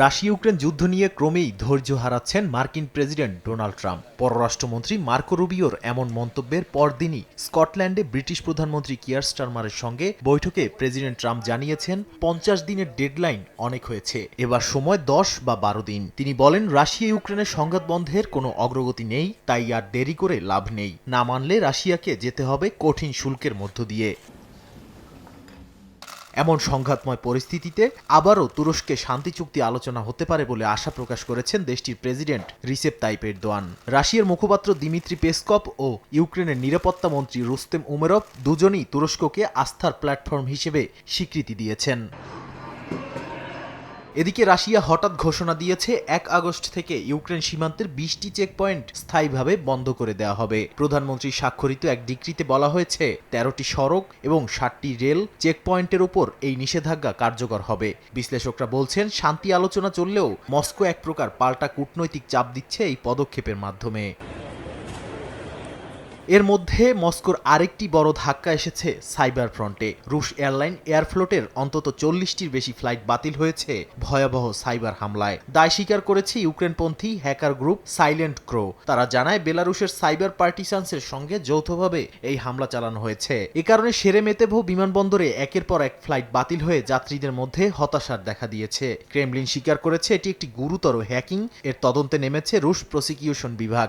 Russia Ukraine যুদ্ধ নিয়ে ক্রমেই ধৈর্য হারাচ্ছেন মার্কিন প্রেসিডেন্ট ডোনাল্ড ট্রাম্প। পররাষ্ট্রমন্ত্রী মার্কো রুবিওর এমন মন্তব্যের পরদিনই স্কটল্যান্ডে ব্রিটিশ প্রধানমন্ত্রী কিয়ার স্টারমারের সঙ্গে বৈঠকে প্রেসিডেন্ট ট্রাম্প জানিয়েছেন, পঞ্চাশ দিনের ডেডলাইন অনেক হয়েছে, এবার সময় দশ বা বারো দিন। তিনি বলেন রাশিয়া ইউক্রেনের সংঘাত বন্ধের কোনো অগ্রগতি নেই, তাই আর দেরি করে লাভ নেই। না মানলে রাশিয়াকে যেতে হবে কঠিন শুল্কের মধ্য দিয়ে। এমন সংঘাতময় পরিস্থিতিতে আবারও তুরস্কে শান্তি চুক্তি আলোচনা হতে পারে বলে আশা প্রকাশ করেছেন দেশটির প্রেসিডেন্ট রিসেপ তাইপ এরদোয়ান। রাশিয়ার মুখপাত্র দিমিত্রি পেসকপ ও ইউক্রেনের নিরাপত্তা মন্ত্রী রুস্তেম উমেরভ দুজনই তুরস্ককে আস্থার প্ল্যাটফর্ম হিসেবে স্বীকৃতি দিয়েছেন। এদিকে রাশিয়া হঠাৎ ঘোষণা দিয়েছে, এক আগস্ট থেকে ইউক্রেন সীমান্তের বিশটি চেকপয়েন্ট স্থায়ীভাবে বন্ধ করে দেওয়া হবে। প্রধানমন্ত্রী স্বাক্ষরিত এক ডিক্রিতে বলা হয়েছে, তেরোটি সড়ক এবং ষাটটি রেল চেকপয়েন্টের ওপর এই নিষেধাজ্ঞা কার্যকর হবে। বিশ্লেষকরা বলছেন, শান্তি আলোচনা চললেও মস্কো এক প্রকার পাল্টা কূটনৈতিক চাপ দিচ্ছে এই পদক্ষেপের মাধ্যমে। এর মধ্যে মস্কোর আরেকটি বড় ধাক্কা এসেছে সাইবার ফ্রন্টে। রুশ এয়ারলাইন এয়ারফ্লোটের অন্তত চল্লিশটির বেশি ফ্লাইট বাতিল হয়েছে ভয়াবহ সাইবার হামলায়। দায় স্বীকার করেছে ইউক্রেনপন্থী হ্যাকার গ্রুপ সাইলেন্ট ক্রো। তারা জানায়, বেলারুশের সাইবার পার্টিসান্সের সঙ্গে যৌথভাবে এই হামলা চালানো হয়েছে। এ কারণে সেরে সেরেমেতেভো বিমানবন্দরে একের পর এক ফ্লাইট বাতিল হয়ে যাত্রীদের মধ্যে হতাশার দেখা দিয়েছে। ক্রেমলিন স্বীকার করেছে, এটি একটি গুরুতর হ্যাকিং। এর তদন্তে নেমেছে রুশ প্রসিকিউশন বিভাগ।